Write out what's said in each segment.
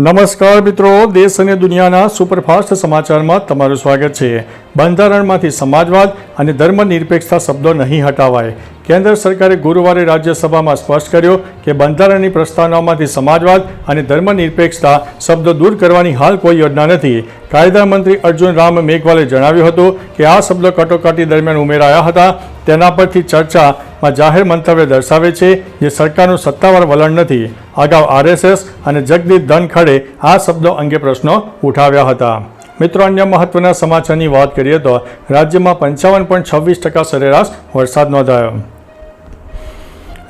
નમસ્કાર મિત્રો, દેશ અને દુનિયાના સુપરફાસ્ટ સમાચારમાં તમારું સ્વાગત છે. બંધારણમાંથી સમાજવાદ અને ધર્મનિરપેક્ષતા શબ્દો નહીં હટાવાય. કેન્દ્ર સરકારે ગુરુવારે રાજ્યસભામાં સ્પષ્ટ કર્યો કે બંધારણની પ્રસ્તાવનામાંથી સમાજવાદ અને ધર્મનિરપેક્ષતા શબ્દો દૂર કરવાની હાલ કોઈ યોજના નથી. કાયદા મંત્રી અર્જુન રામ મેઘવાલે જણાવ્યું હતું કે આ શબ્દો કટોકટી દરમિયાન ઉમેરાયા હતા. તેના પરથી ચર્ચામાં જાહેર મંતવ્ય દર્શાવે છે જે સરકારનું સત્તાવાર વલણ નથી. અગાઉ આરએસએસ અને જગદીપ ધનખડે આ શબ્દો અંગે પ્રશ્નો ઉઠાવ્યા હતા. મિત્રો, અન્ય મહત્વના સમાચારની વાત કરીએ તો રાજ્યમાં પંચાવન પોઈન્ટ છવ્વીસ ટકા સરેરાશ વરસાદ નોંધાયો.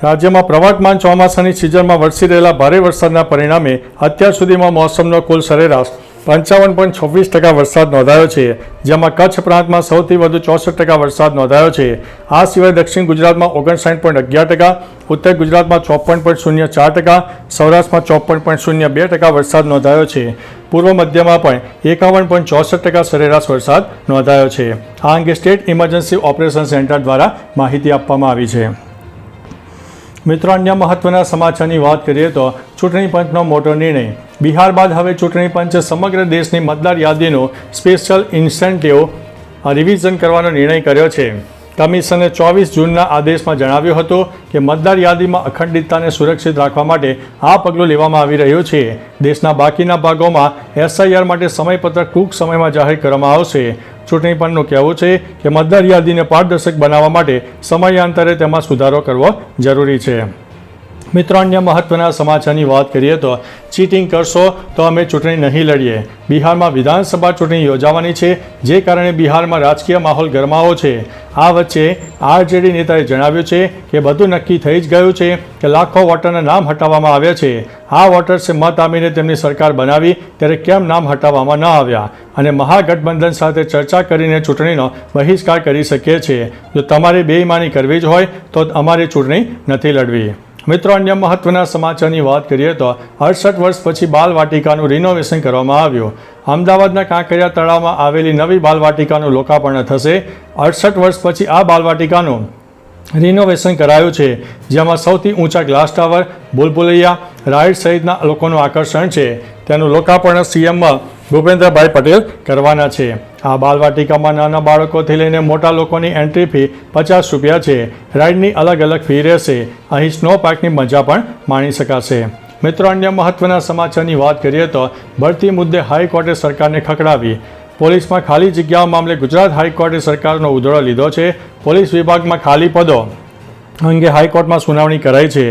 રાજ્યમાં પ્રવર્તમાન ચોમાસાની સિઝનમાં વરસી રહેલા ભારે વરસાદના પરિણામે અત્યાર સુધીમાં મોસમનો કુલ સરેરાશ પંચાવન પોઈન્ટ છવ્વીસ ટકા વરસાદ નોંધાયો છે, જેમાં કચ્છ પ્રાંતમાં સૌથી વધુ ચોસઠ ટકા વરસાદ નોંધાયો છે. આ સિવાય દક્ષિણ ગુજરાતમાં ઓગણસાઠ પોઈન્ટ અગિયાર ટકા, ઉત્તર ગુજરાતમાં ચોપન પોઈન્ટ શૂન્ય ચાર ટકા, સૌરાષ્ટ્રમાં ચોપન પોઈન્ટ શૂન્ય બે ટકા વરસાદ નોંધાયો છે. પૂર્વ મધ્યમાં પણ એકાવન પોઈન્ટ ચોસઠ ટકા સરેરાશ વરસાદ નોંધાયો છે. આ અંગે સ્ટેટ ઇમરજન્સી ઓપરેશન સેન્ટર દ્વારા માહિતી આપવામાં આવી છે. મિત્રો, અન્ય મહત્વના સમાચારની વાત કરીએ તો ચૂંટણી પંચનો મોટો નિર્ણય. બિહાર બાદ હવે ચૂંટણી પંચે સમગ્ર દેશની મતદાર યાદીનો સ્પેશિયલ ઇન્સેન્ટિવ રિવિઝન કરવાનો નિર્ણય કર્યો છે. કમિશને ચોવીસ જૂનના આદેશમાં જણાવ્યું હતું કે મતદાર યાદીમાં અખંડિતતાને સુરક્ષિત રાખવા માટે આ પગલું લેવામાં આવી રહ્યું છે. દેશના બાકીના ભાગોમાં એસઆઈઆર માટે સમયપત્રક ટૂંક સમયમાં જાહેર કરવામાં આવશે. ચૂંટણી પંચનું કહેવું છે કે મતદાર યાદીને પારદર્શક બનાવવા માટે સમયાંતરે તેમાં સુધારો કરવો જરૂરી છે. મિત્રો, અન્ય મહત્વના સમાચારની વાત કરીએ તો ચીટિંગ કરશો તો અમે ચૂંટણી નહીં લડીએ. બિહારમાં વિધાનસભા ચૂંટણી યોજાવાની છે, જે કારણે બિહારમાં રાજકીય માહોલ ગરમાવો છે. આ વચ્ચે આરજેડી નેતાએ જણાવ્યું છે કે બધું નક્કી થઈ જ ગયું છે કે લાખો વોટરના નામ હટાવવામાં આવ્યા છે. આ વોટર્સે મત આપીને તેમની સરકાર બનાવી, ત્યારે કેમ નામ હટાવવામાં ન આવ્યા? અને મહાગઠબંધન સાથે ચર્ચા કરીને ચૂંટણીનો બહિષ્કાર કરી શકીએ છીએ. જો તમારે બેઈમાની કરવી જ હોય, તો અમારે ચૂંટણી નથી લડવી. મિત્રો, અન્ય મહત્વના સમાચારની વાત કરીએ તો અડસઠ વર્ષ પછી બાલવાટિકાનું રિનોવેશન કરવામાં આવ્યું. અમદાવાદના કાંકરિયા તળાવમાં આવેલી નવી બાલવાટિકાનું લોકાર્પણ થશે. અડસઠ વર્ષ પછી આ બાલવાટિકાનું રિનોવેશન કરાયું છે, જેમાં સૌથી ઊંચા ગ્લાસ ટાવર ભૂલભુલૈયા રાઇડ સહિતના લોકોનું આકર્ષણ છે. તેનું લોકાર્પણ સીએમ ભૂપેન્દ્રભાઈ પટેલ કરવાના છે. આ બાલવાટિકામાં નાના બાળકોથી લઈને મોટા લોકોની એન્ટ્રી ફી પચાસ રૂપિયા છે. રાઇડની અલગ અલગ ફી રહેશે. અહીં સ્નો પાર્કની મજા પણ માણી શકાશે. મિત્રો, અન્ય મહત્વના સમાચારની વાત કરીએ તો ભરતી મુદ્દે હાઈકોર્ટે સરકારને ખકડાવી પોલીસમાં ખાલી જગ્યાઓ મામલે ગુજરાત હાઈકોર્ટે સરકારનો ઉધડો લીધો છે. પોલીસ વિભાગમાં ખાલી પદો અંગે હાઈકોર્ટમાં સુનાવણી કરાઈ છે.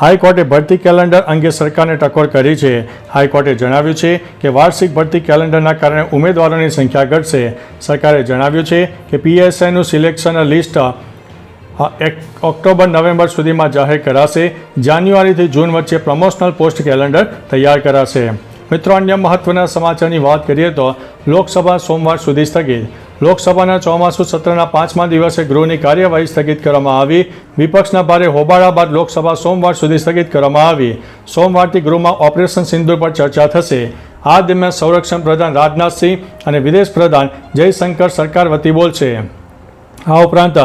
હાઈકોર્ટે ભરતી કેલેન્ડર અંગે સરકારને ટકોર કરી છે. હાઈકોર્ટે જણાવ્યું છે કે વાર્ષિક ભરતી કેલેન્ડરના કારણે ઉમેદવારોની સંખ્યા ઘટશે. સરકારે જણાવ્યું છે કે પીએસઆઈનું સિલેક્શન લિસ્ટ ઓક્ટોબર, નવેમ્બર સુધીમાં જાહેર કરાશે. જાન્યુઆરીથી જૂન વચ્ચે પ્રમોશનલ પોસ્ટ કેલેન્ડર તૈયાર કરાશે. મિત્રો, અન્ય મહત્વના સમાચારની વાત કરીએ તો લોકસભા સોમવાર સુધી સ્થગિત. લોકસભાના ચોમાસુ સત્રના પાંચમા દિવસે ગૃહની કાર્યવાહી સ્થગિત કરવામાં આવી. વિપક્ષના ભારે હોબાળા બાદ લોકસભા સોમવાર સુધી સ્થગિત કરવામાં આવી. સોમવારથી ગૃહમાં ઓપરેશન સિંધુ પર ચર્ચા થશે. આ દરમિયાન સંરક્ષણ પ્રધાન રાજનાથસિંહ અને વિદેશ પ્રધાન જયશંકર સરકાર વતી બોલશે. આ ઉપરાંત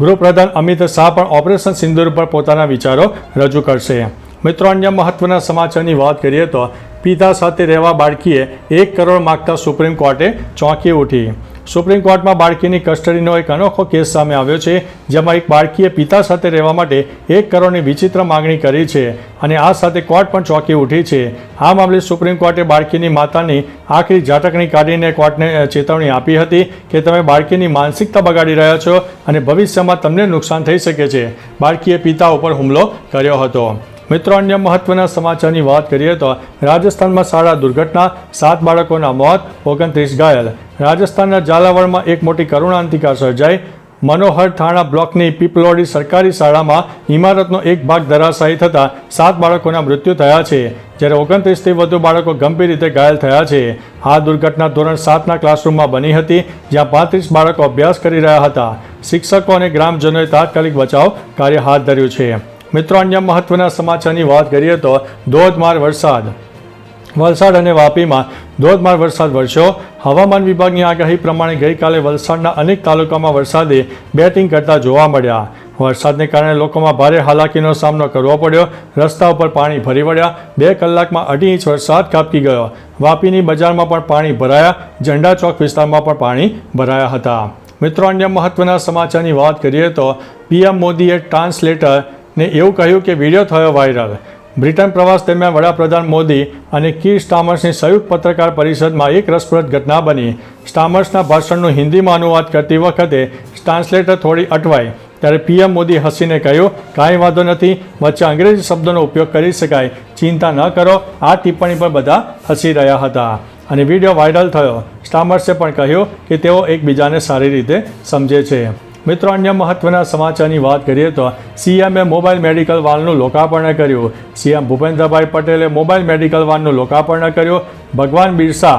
ગૃહપ્રધાન અમિત શાહ પણ ઓપરેશન સિંધુર પર પોતાના વિચારો રજૂ કરશે. મિત્રો, અન્ય મહત્વના સમાચારની વાત કરીએ તો પિતા સાથે રહેવા બાળકીએ એક કરોડ માગતા સુપ્રીમ કોર્ટે ચોંકી ઉઠી. સુપ્રીમ કોર્ટમાં બાળકીની કસ્ટડીનો એક અનોખો કેસ સામે આવ્યો છે, જેમાં એક બાળકીએ પિતા સાથે રહેવા માટે એક કરોડની વિચિત્ર માગણી કરી છે અને આ સાથે કોર્ટ પણ ચોંકી ઉઠી છે. આ મામલે સુપ્રીમ કોર્ટે બાળકીની માતાની આખરી ઝાટકણી કાઢીને કોર્ટને ચેતવણી આપી હતી કે તમે બાળકીની માનસિકતા બગાડી રહ્યા છો અને ભવિષ્યમાં તમને નુકસાન થઈ શકે છે. બાળકીએ પિતા ઉપર હુમલો કર્યો હતો. મિત્રો, અન્ય મહત્વના સમાચારની વાત કરીએ તો રાજસ્થાનમાં શાળા દુર્ઘટના, સાત બાળકોના મોત, ઓગણત્રીસ ઘાયલ. રાજસ્થાનના ઝાલાવાડમાં એક મોટી કરુણાંતિકા સર્જાઈ. મનોહર થાણા બ્લોકની પીપલોડી સરકારી શાળામાં ઇમારતનો એક ભાગ ધરાશાયી થતાં સાત બાળકોના મૃત્યુ થયા છે. જ્યારે ઓગણત્રીસથી વધુ બાળકો ગંભીર રીતે ઘાયલ થયા છે. આ દુર્ઘટના ધોરણ સાતના ક્લાસરૂમમાં બની હતી, જ્યાં પાંત્રીસ બાળકો અભ્યાસ કરી રહ્યા હતા. શિક્ષકો અને ગ્રામજનોએ તાત્કાલિક બચાવ કાર્ય હાથ ધર્યું છે. મિત્રો, અન્ય મહત્વના સમાચારની વાત કરીએ તો ધોધમાર વરસાદ. વલસાડ અને વાપીમાં ધોધમાર વરસાદ વરસ્યો. હવામાન વિભાગની આગાહી પ્રમાણે ગઈકાલે વલસાડના અનેક તાલુકામાં વરસાદે બેટિંગ કરતા જોવા મળ્યા. વરસાદને કારણે લોકોમાં ભારે હાલાકીનો સામનો કરવો પડ્યો. રસ્તા ઉપર પાણી ભરી વળ્યા. બે કલાકમાં અઢી ઇંચ વરસાદ કાપકી ગયો. વાપીની બજારમાં પણ પાણી ભરાયા. ઝંડા ચોક વિસ્તારમાં પણ પાણી ભરાયા હતા. મિત્રો, અન્ય મહત્વના સમાચારની વાત કરીએ તો પીએમ મોદીએ ટ્રાન્સલેટરને એવું કહ્યું કે વીડિયો થયો વાયરલ. બ્રિટન પ્રવાસ દરમિયાન વડાપ્રધાન મોદી અને કી સ્ટામર્સની સંયુક્ત પત્રકાર પરિષદમાં એક રસપ્રદ ઘટના બની. સ્ટામર્સના ભાષણનું હિન્દીમાં અનુવાદ કરતી વખતે ટ્રાન્સલેટર થોડી અટવાઈ. ત્યારે પીએમ મોદી હસીને કહ્યું, કાંઈ વાંધો નથી, વચ્ચે અંગ્રેજી શબ્દોનો ઉપયોગ કરી શકાય. ચિંતા ન કરો, આ ટિપ્પણી પર બધા હસી રહ્યા હતા. અને વીડિયો વાયરલ થયો. સ્ટામર્સે પણ કહ્યું કે તેઓ એકબીજાને સારી રીતે સમજે છે. મિત્રો, અન્ય મહત્વના સમાચારની વાત કરીએ તો સીએમએ મોબાઈલ મેડિકલ વાનનું લોકાર્પણ કર્યું. સીએમ ભૂપેન્દ્રભાઈ પટેલે મોબાઈલ મેડિકલ વાનનું લોકાર્પણ કર્યું. ભગવાન બિરસા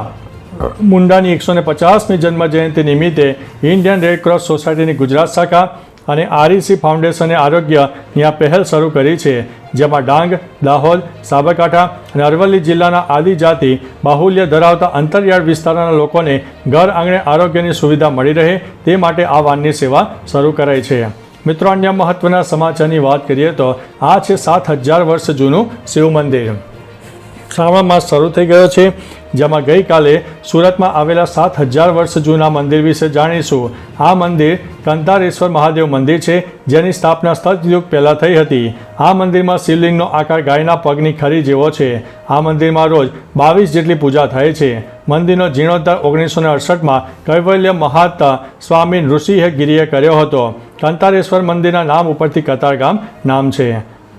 મુંડાની એકસો ને પચાસમી જન્મ જયંતિ નિમિત્તે ઇન્ડિયન રેડ ક્રોસ સોસાયટીની ગુજરાત શાખા અને આરઈસી ફાઉન્ડેશને આરોગ્યની આ પહેલ શરૂ કરી છે. જેમાં ડાંગ, દાહોદ, સાબરકાંઠા અને અરવલ્લી જિલ્લાના આદિજાતિ બાહુલ્ય ધરાવતા અંતરિયાળ વિસ્તારના લોકોને ઘર આંગણે આરોગ્યની સુવિધા મળી રહે તે માટે આ વાનની સેવા શરૂ કરાઈ છે. મિત્રો, અન્ય મહત્વના સમાચારની વાત કરીએ તો આ છે સાત હજાર વર્ષ જૂનું શિવ મંદિર. શ્રાવણ માસ શરૂ થઈ ગયો છે, જેમાં ગઈકાલે સુરતમાં આવેલા સાત હજાર વર્ષ જૂના મંદિર વિશે જાણીશું. આ મંદિર કંતારેશ્વર મહાદેવ મંદિર છે, જેની સ્થાપના સતયુગ પહેલાં થઈ હતી. આ મંદિરમાં શિવલિંગનો આકાર ગાયના પગની ખરી જેવો છે. આ મંદિરમાં રોજ બાવીસ જેટલી પૂજા થાય છે. મંદિરનો જીર્ણોદ્ધાર ઓગણીસો ને અડસઠમાં કૈવલ્ય મહાતા સ્વામી નૃસિંહ ગિરિએ કર્યો હતો. કંતારેશ્વર મંદિરના નામ ઉપરથી કતારગામ નામ છે.